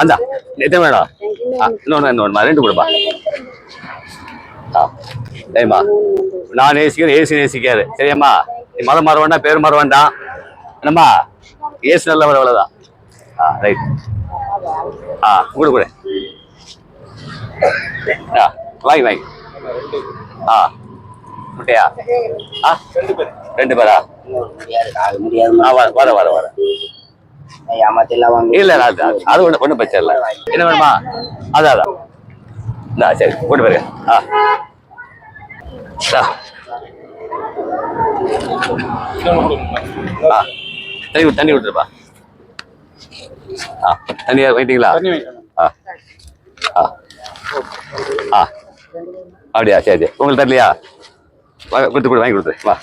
அந்த எத்தனை வேணும் ஆ இன்னொன்று இன்னொன்று ரெண்டு கொடுப்பா. சரிம்மா நான் நேசிக்கிறேன் ஏசி நேசிக்காரு. சரியாம்மா? நீ மதம் மாற வேண்டாம் பேர் மாற வேண்டாம் என்னம்மா? ஏசு நல்லவர் அவ்வளோதான் ஆ ரைட் ஆ கொடு கொடு. ஆ வாங்கி வாங்கி ஆ முட்டையா? ஆ ரெண்டு பேரா. அது முடியாது ஆ வர வர வர இல்ல இல்ல, அது அது ஒண்ணு ஒன்றும் பிரச்சனை இல்லை. என்ன வேணுமா? அதான் அதான். சரி கொண்டு போயிருங்க ஆ. ஆ. ஆ. தண்ணி தண்ணி விட்டுருப்பா ஆ தண்ணியா வைட்டீங்களா ஆ. ஆ. ஆ. அப்படியா சரி சரி. உங்களுக்கு தரலையா? கொடுத்து கொடு வாங்கி கொடுத்துரு. வா.